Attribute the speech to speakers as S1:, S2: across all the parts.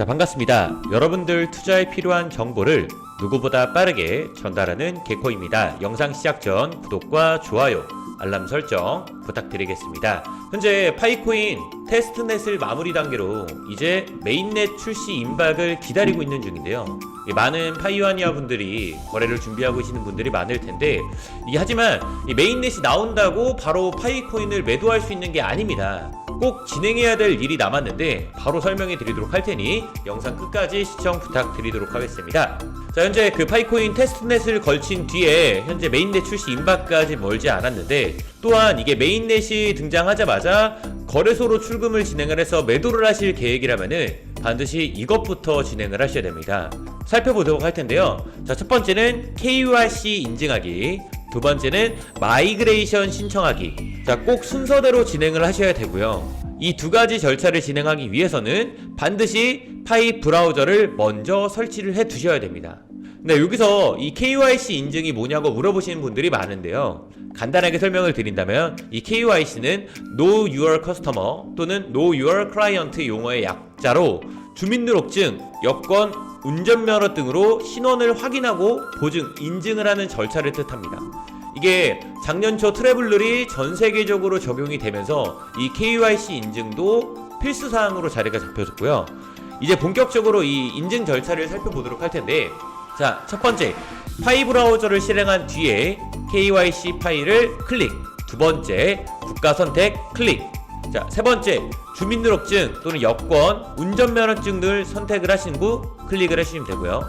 S1: 자, 반갑습니다. 여러분들 투자에 필요한 정보를 누구보다 빠르게 전달하는 개코입니다. 영상 시작 전 구독과 좋아요, 알람 설정 부탁드리겠습니다. 현재 파이코인 테스트넷을 마무리 단계로 이제 메인넷 출시 임박을 기다리고 있는 중인데요. 이 많은 파이오니아 분들이 거래를 준비하고 계시는 분들이 많을 텐데 하지만 이 메인넷이 나온다고 바로 파이코인을 매도할 수 있는 게 아닙니다. 꼭 진행해야 될 일이 남았는데 바로 설명해 드리도록 할 테니 영상 끝까지 시청 부탁드리도록 하겠습니다. 자, 현재 그 파이코인 테스트넷을 걸친 뒤에 현재 메인넷 출시 임박까지 멀지 않았는데 또한 이게 메인넷이 등장하자마자 거래소로 출금을 진행을 해서 매도를 하실 계획이라면은 반드시 이것부터 진행을 하셔야 됩니다. 살펴보도록 할 텐데요. 자, 첫 번째는 KYC 인증하기. 두 번째는 마이그레이션 신청하기. 자, 꼭 순서대로 진행을 하셔야 되고요. 이 두 가지 절차를 진행하기 위해서는 반드시 파이 브라우저를 먼저 설치를 해 두셔야 됩니다. 네, 여기서 이 KYC 인증이 뭐냐고 물어보시는 분들이 많은데요. 간단하게 설명을 드린다면 이 KYC는 Know Your Customer 또는 Know Your Client 용어의 약자로 주민등록증, 여권, 운전면허 등으로 신원을 확인하고 보증, 인증을 하는 절차를 뜻합니다. 이게 작년 초 트래블룰이 전 세계적으로 적용이 되면서 이 KYC 인증도 필수 사항으로 자리가 잡혀졌고요. 이제 본격적으로 이 인증 절차를 살펴보도록 할 텐데 자, 첫 번째 파이 브라우저를 실행한 뒤에 KYC 파일을 클릭. 두 번째 국가 선택 클릭. 자, 세 번째 주민등록증 또는 여권, 운전면허증 을 선택을 하신 후 클릭을 해주시면 되고요.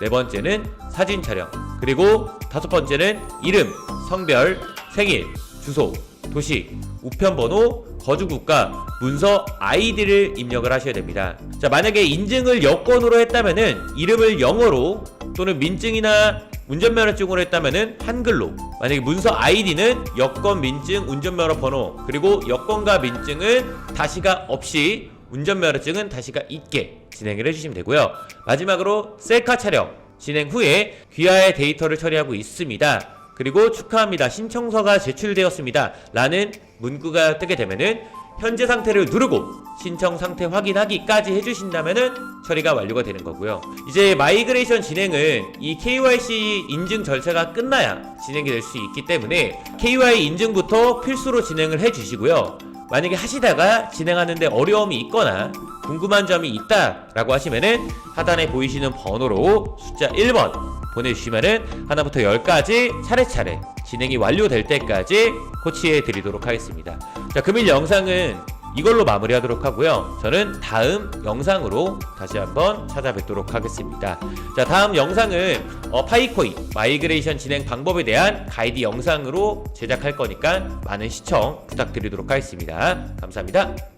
S1: 네 번째는 사진 촬영. 그리고 다섯 번째는 이름, 성별, 생일, 주소, 도시, 우편번호, 거주국가, 문서 아이디를 입력을 하셔야 됩니다. 자, 만약에 인증을 여권으로 했다면은 이름을 영어로 또는 민증이나 운전면허 증으로 했다면은 한글로 만약에 문서 아이디는 여권, 민증, 운전면허 번호 그리고 여권과 민증은 다시가 없이 운전면허증은 다시가 있게 진행을 해주시면 되고요. 마지막으로 셀카 촬영 진행 후에 귀하의 데이터를 처리하고 있습니다. 그리고 축하합니다. 신청서가 제출되었습니다. 라는 문구가 뜨게 되면은 현재 상태를 누르고 신청 상태 확인하기까지 해주신다면은 처리가 완료가 되는 거고요. 이제 마이그레이션 진행은 이 KYC 인증 절차가 끝나야 진행이 될 수 있기 때문에 KY 인증부터 필수로 진행을 해주시고요. 만약에 하시다가 진행하는데 어려움이 있거나 궁금한 점이 있다라고 하시면은 하단에 보이시는 번호로 숫자 1번 보내주시면은 하나부터 열까지 차례차례 진행이 완료될 때까지 코치해 드리도록 하겠습니다. 자, 금일 영상은 이걸로 마무리하도록 하고요. 저는 다음 영상으로 다시 한번 찾아뵙도록 하겠습니다. 자, 다음 영상은 어, 파이코인 마이그레이션 진행 방법에 대한 가이드 영상으로 제작할 거니까 많은 시청 부탁드리도록 하겠습니다. 감사합니다.